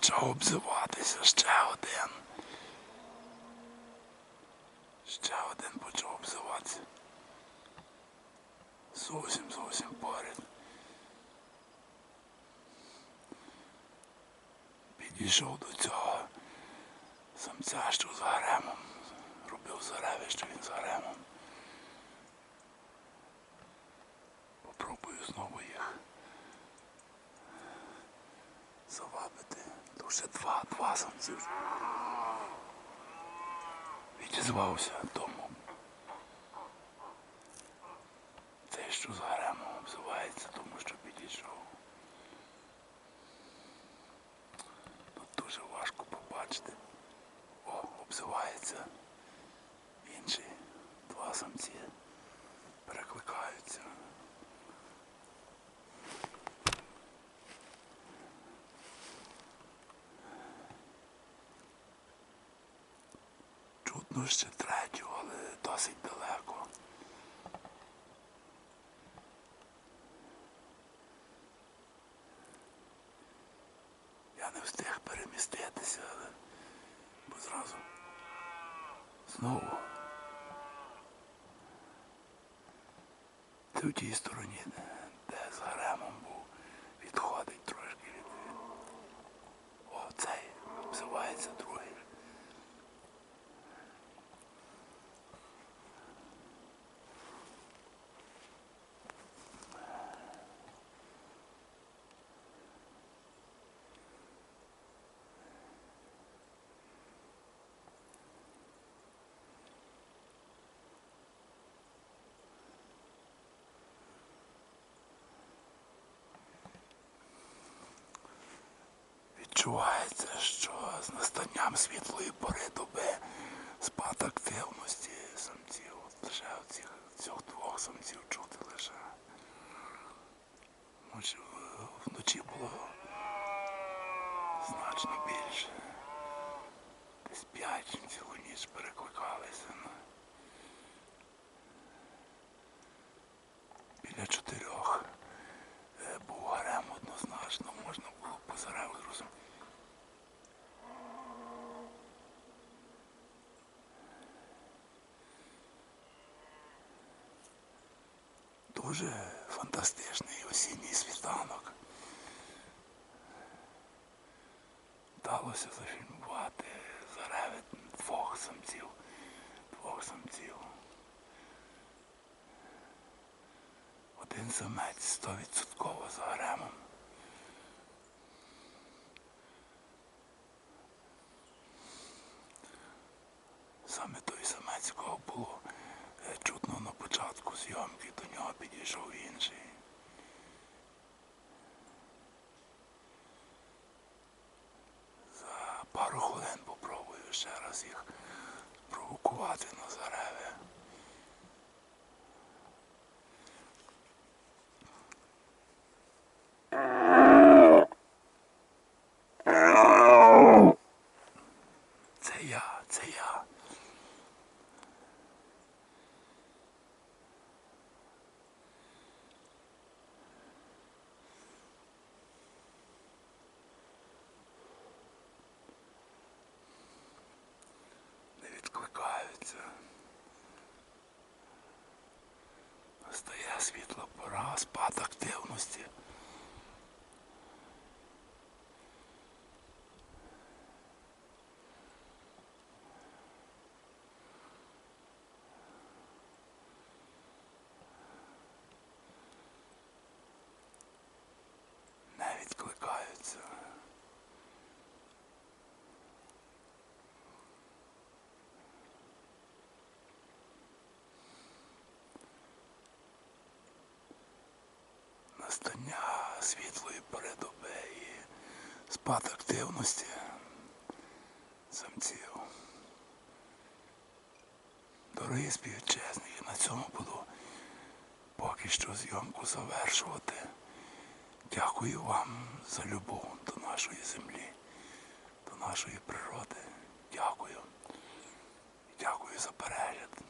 почав обзиватися, ще один. Ще один почав обзиватися. Зовсім зовсім поряд. Підійшов до цього самця, що з гаремом. Робив зареви, що він з гаремом. Попробую знову їх Лише два, два самці. вже. Відізвався тому. Цей, що з гаремом обзивається, тому що підійшов. Тут дуже важко побачити. О, обзивається. Інші два самці Чутно ще третю, але досить далеко. Я не встиг переміститися, але бо зразу знову. Це в тій стороні, Відчувається, що з настанням світлої пори доби спад активності самців. Лише оцих Дуже фантастичний осінній світанок. Вдалося зафільмувати зареви двох самців. Двох самців. Один самець стовідсотково за гаремом. Саме той самець, якого було початку зйомки, до нього підійшов інший. Світла пора, спад активності. Не відкликаються. Настання світлої передоби і спад активності самців. Дорогі співвітчизники, на цьому буду поки що зйомку завершувати. Дякую вам за любов до нашої землі, до нашої природи. Дякую. Дякую за перегляд.